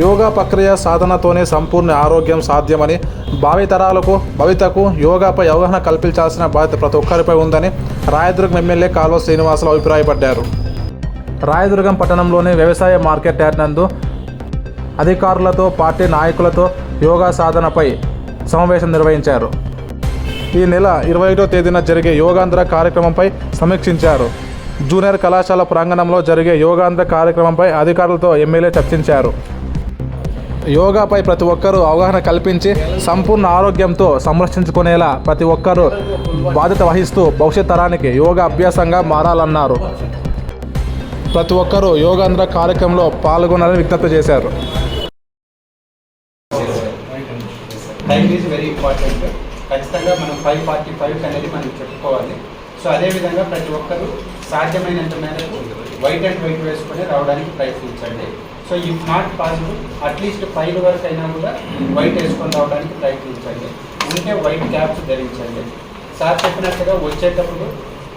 యోగా ప్రక్రియ సాధనతోనే సంపూర్ణ ఆరోగ్యం సాధ్యమని భావితరాలకు భవితకు యోగాపై అవగాహన కల్పించాల్సిన బాధ్యత ప్రతి ఒక్కరిపై ఉందని రాయదుర్గం ఎమ్మెల్యే కాల్వ శ్రీనివాసులు అభిప్రాయపడ్డారు. రాయదుర్గం పట్టణంలోని వ్యవసాయ మార్కెట్ యార్డ్ నందు అధికారులతో పార్టీ నాయకులతో యోగా సాధనపై సమావేశం నిర్వహించారు. ఈ నెల ఇరవై ఒకటో తేదీన జరిగే యోగాంధ్ర కార్యక్రమంపై సమీక్షించారు. జూనియర్ కళాశాల ప్రాంగణంలో జరిగే యోగాంధ్ర కార్యక్రమంపై అధికారులతో ఎమ్మెల్యే చర్చించారు. యోగాపై ప్రతి ఒక్కరూ అవగాహన కల్పించి సంపూర్ణ ఆరోగ్యంతో సంరక్షించుకునేలా ప్రతి ఒక్కరూ బాధ్యత వహిస్తూ భవిష్యత్ తరానికి యోగా అభ్యాసంగా మారాలన్నారు. ప్రతి ఒక్కరూ యోగాంధ్ర కార్యక్రమంలో పాల్గొనాలని విజ్ఞప్తి చేశారు. టైం ఈజ్ వెరీ ఇంపార్టెంట్ ఖచ్చితంగా మనం ఫైవ్ ఫార్టీ ఫైవ్ అనేది మనం చెప్పుకోవాలి. సో అదేవిధంగా ప్రతి ఒక్కరూ సాధ్యమైనంత మేరకు వైట్ అండ్ వైట్ వేసుకొని రావడానికి ప్రయత్నించండి. So if not possible at least five వరకు అయినా కూడా వైట్ వేసుకొని రావడానికి ప్రయత్నించండి. ఉంటే వైట్ క్యాప్స్ ధరించండి. సార్ చెప్పినట్టుగా వచ్చేటప్పుడు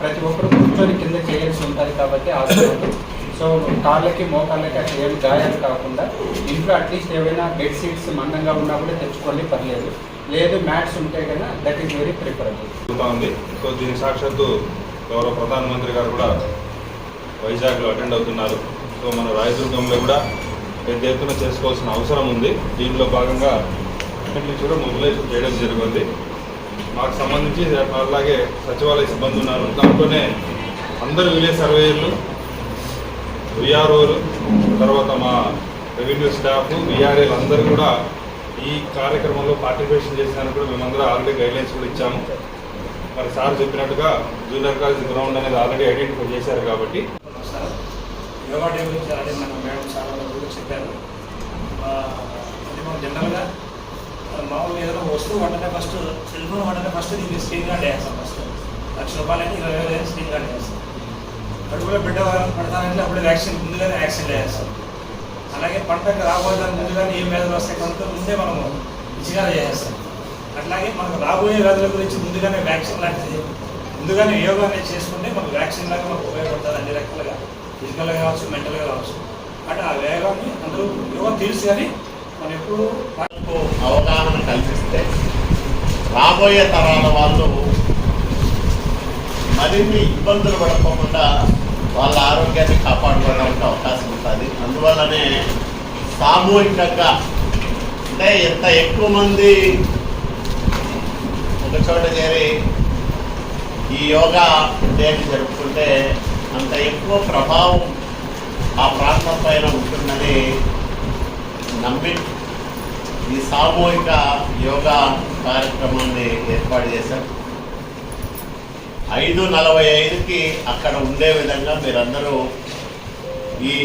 ప్రతి ఒక్కరు కూర్చొని కింద చేయాల్సి ఉంటుంది కాబట్టి ఆసనాలు సో కాళ్ళకి మోకాళ్ళకి అట్లా ఏమి గాయాలు కాకుండా ఇంట్లో అట్లీస్ట్ ఏవైనా బెడ్ షీట్స్ మందంగా ఉన్నా కూడా తెచ్చుకోండి పర్లేదు. లేదు మ్యాట్స్ ఉంటే కనుక దట్ ఈస్ వెరీ ప్రిఫరబుల్. ఉంది. సో దీని సాక్షాత్తు గౌరవ ప్రధానమంత్రి గారు కూడా వైజాగ్లో అటెండ్ అవుతున్నారు. సో మన రాయదుర్గంలో కూడా పెద్ద ఎత్తున చేసుకోవాల్సిన అవసరం ఉంది. దీంట్లో భాగంగా అన్నింటినీ కూడా మొబిలైజ్ చేయడం జరిగింది మాకు సంబంధించి అలాగే సచివాలయ సిబ్బంది ఉన్నారు. దాంట్లోనే అందరు విలేజ్ సర్వేయర్లు విఆర్ఓలు తర్వాత మా రెవెన్యూ స్టాఫ్ విఆర్ఏలు అందరూ కూడా ఈ కార్యక్రమంలో పార్టిసిపేషన్ చేసినందుకు కూడా మేమందరం ఆల్రెడీ గైడ్లైన్స్ కూడా ఇచ్చాము. మరి సార్ చెప్పినట్టుగా జూనియర్ కాలేజ్ గ్రౌండ్ అనేది ఆల్రెడీ ఐడెంటిఫై చేశారు కాబట్టి యోగా డే గురించి ఆల్రెడీ మన మేడం చాలా గురించి చెప్పారు. ఆ, అది మనం జనరల్గా మామూలు మామూలుగా ఏదైనా వస్తువు వంటనే ఫస్ట్ సెల్ ఫోన్ వంటనే ఫస్ట్ దీనికి స్క్రీన్ గార్డ్ వేస్తాం ఫస్ట్. లక్ష రూపాయలైతే ఇరవై వేలు అయినా స్క్రీన్ గార్డ్ వేస్తాం. కడుపులో బిడ్డ పడతానంటే అప్పుడు వ్యాక్సిన్ ముందుగానే వ్యాక్సిన్ వేస్తాం. అలాగే పంటకు రాబోయే ముందుగానే ఏ వ్యాధులు వస్తాయి కనుక ముందే మనము ఇచ్చిగా చేసేస్తాం అట్లాగే మనకు రాబోయే వ్యాధుల గురించి ముందుగానే వ్యాక్సిన్ లాంటిది ముందుగానే యోగా అనేది చేసుకుంటే మనకు వ్యాక్సిన్ లాగా మనకు ఉపయోగపడుతుంది అన్ని రకాలుగా. ఫిజికల్గా కావచ్చు మెంటల్గా కావచ్చు. అంటే ఆ వేగాన్ని అందరూ యోగా తెలుసు కానీ మనం ఎప్పుడు అవగాహన కల్పిస్తే రాబోయే తరాల వాళ్ళు మరిన్ని ఇబ్బందులు పడకుండా వాళ్ళ ఆరోగ్యాన్ని కాపాడుకోవడానికి అవకాశం ఉంటుంది. అందువల్లనే సామూహికంగా అంటే ఎంత ఎక్కువ మంది ఒక చోట చేరి ఈ యోగా డేని జరుపుకుంటే అంత ఎక్కువ ప్రభావం ఆ ప్రాంతం పైన ఉంటుందని నమ్మి ఈ సామూహిక యోగా కార్యక్రమాన్ని ఏర్పాటు చేశాం. ఐదు నలభై ఐదుకి అక్కడ ఉండే విధంగా మీరందరూ ఈ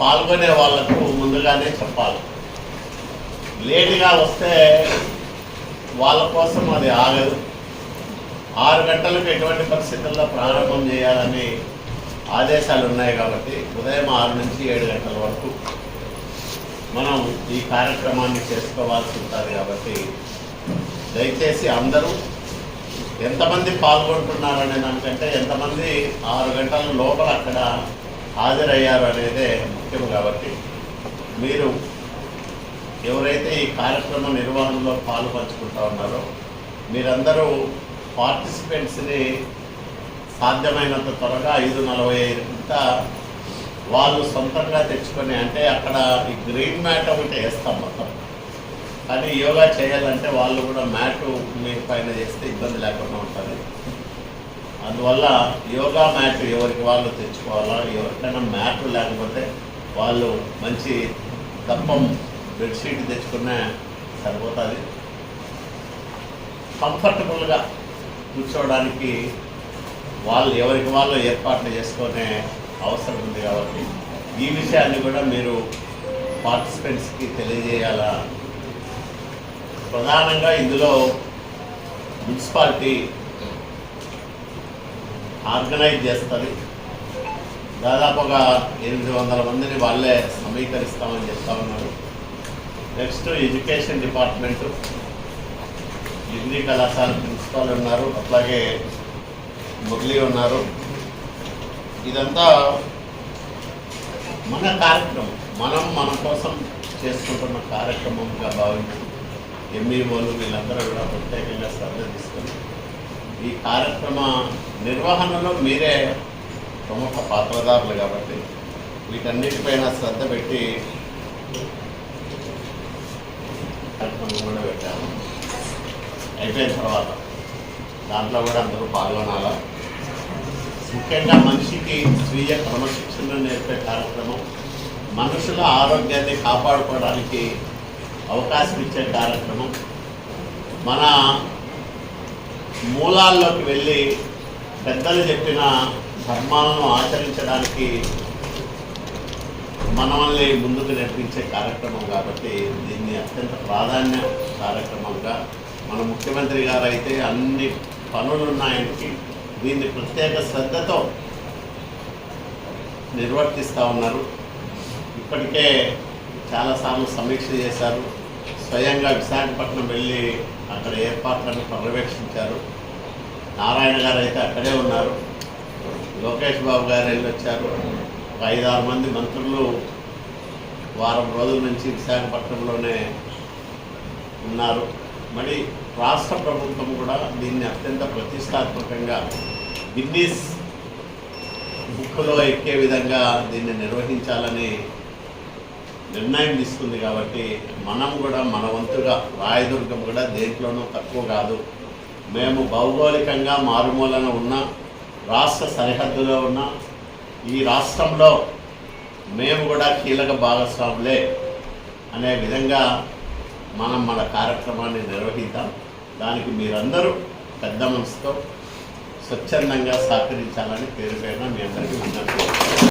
పాల్గొనే వాళ్ళకు ముందుగానే చెప్పాలి. లేటుగా వస్తే వాళ్ళ కోసం అది ఆగదు. ఆరు గంటలకు ఎటువంటి పరిస్థితుల్లో ప్రారంభం చేయాలని ఆదేశాలు ఉన్నాయి కాబట్టి ఉదయం ఆరు నుంచి ఏడు గంటల వరకు మనం ఈ కార్యక్రమాన్ని చేసుకోవాల్సి ఉంటుంది కాబట్టి దయచేసి అందరూ ఎంతమంది పాల్గొంటున్నారు అనే దానికంటే ఎంతమంది ఆరు గంటల లోపల అక్కడ హాజరయ్యారు అనేదే ముఖ్యం కాబట్టి మీరు ఎవరైతే ఈ కార్యక్రమ నిర్వహణలో పాల్పంచుకుంటా ఉన్నారో మీరందరూ పార్టిసిపెంట్స్ని సాధ్యమైనంత త్వరగా ఐదు నలభై ఐదుంతా వాళ్ళు సొంతంగా తెచ్చుకొని అంటే అక్కడ ఈ గ్రీన్ మ్యాట్ ఒకటి వేస్తాం మొత్తం. కానీ యోగా చేయాలంటే వాళ్ళు కూడా మ్యాట్ మీ పైన చేస్తే ఇబ్బంది లేకుండా ఉంటుంది. అందువల్ల యోగా మ్యాట్ ఎవరికి వాళ్ళు తెచ్చుకోవాలా? ఎవరికైనా మ్యాట్ లేకపోతే వాళ్ళు మంచి దప్పం బెడ్షీట్ తెచ్చుకునే సరిపోతుంది. కంఫర్టబుల్గా కూర్చోవడానికి వాళ్ళు ఎవరికి వాళ్ళు ఏర్పాట్లు చేసుకునే అవసరం ఉంది కాబట్టి ఈ విషయాన్ని కూడా మీరు పార్టిసిపెంట్స్కి తెలియజేయాలా? ప్రధానంగా ఇందులో మున్సిపాలిటీ ఆర్గనైజ్ చేస్తుంది. దాదాపుగా ఎనిమిది వందల మందిని వాళ్ళే సమీకరిస్తామని చెప్తా ఉన్నారు. నెక్స్ట్ ఎడ్యుకేషన్ డిపార్ట్మెంటు డిగ్రీ కళాశాల వాళ్ళు ఉన్నారు అట్లాగే మురళి ఉన్నారు. ఇదంతా మన కార్యక్రమం. మనం మన కోసం చేసుకుంటున్న కార్యక్రమంగా భావించి ఎంఈఓలు వీళ్ళందరూ కూడా ప్రత్యేకంగా శ్రద్ధ తీసుకొని ఈ కార్యక్రమ నిర్వహణలో మీరే ప్రముఖ పాత్రదారులు కాబట్టి వీటన్నిటిపైన శ్రద్ధ పెట్టి కార్యక్రమం కూడా పెట్టాము. అయిపోయిన తర్వాత దాంట్లో కూడా అందరూ పాల్గొనాలా? ముఖ్యంగా మనిషికి స్వీయ క్రమశిక్షణ నేర్పే కార్యక్రమం మనుషుల ఆరోగ్యాన్ని కాపాడుకోవడానికి అవకాశం ఇచ్చే కార్యక్రమం మన మూలాల్లోకి వెళ్ళి పెద్దలు చెప్పిన ధర్మాలను ఆచరించడానికి మనల్ని ముందుకు నడిపించే కార్యక్రమం కాబట్టి దీన్ని అత్యంత ప్రాధాన్య కార్యక్రమంగా మన ముఖ్యమంత్రి గారు అయితే అన్ని పనులు ఉన్నాయనికి దీన్ని ప్రత్యేక శ్రద్ధతో నిర్వర్తిస్తూ ఉన్నారు. ఇప్పటికే చాలాసార్లు సమీక్ష చేశారు. స్వయంగా విశాఖపట్నం వెళ్ళి అక్కడ ఏర్పాట్లను పర్యవేక్షించారు. నారాయణ గారు అయితే అక్కడే ఉన్నారు. లోకేష్ బాబు గారు వెళ్ళి వచ్చారు. ఒక ఐదారు మంది మంత్రులు వారం రోజుల నుంచి విశాఖపట్నంలోనే ఉన్నారు. మరి రాష్ట్ర ప్రభుత్వం కూడా దీన్ని అత్యంత ప్రతిష్టాత్మకంగా గిన్నీస్ బుక్లో ఎక్కే విధంగా దీన్ని నిర్వహించాలని నిర్ణయం తీసుకుంది కాబట్టి మనం కూడా మన వంతుగా రాయదుర్గం కూడా దేంట్లోనూ తక్కువ కాదు. మేము భౌగోళికంగా మారుమూలన ఉన్న రాష్ట్ర సరిహద్దులో ఉన్న ఈ రాష్ట్రంలో మేము కూడా కీలక భాగస్వాములే అనే విధంగా మనం మన కార్యక్రమాన్ని నిర్వహిద్దాం. దానికి మీరందరూ పెద్ద మనసుతో స్వచ్ఛందంగా సహకరించాలని పేరు పైన మీ అందరికీ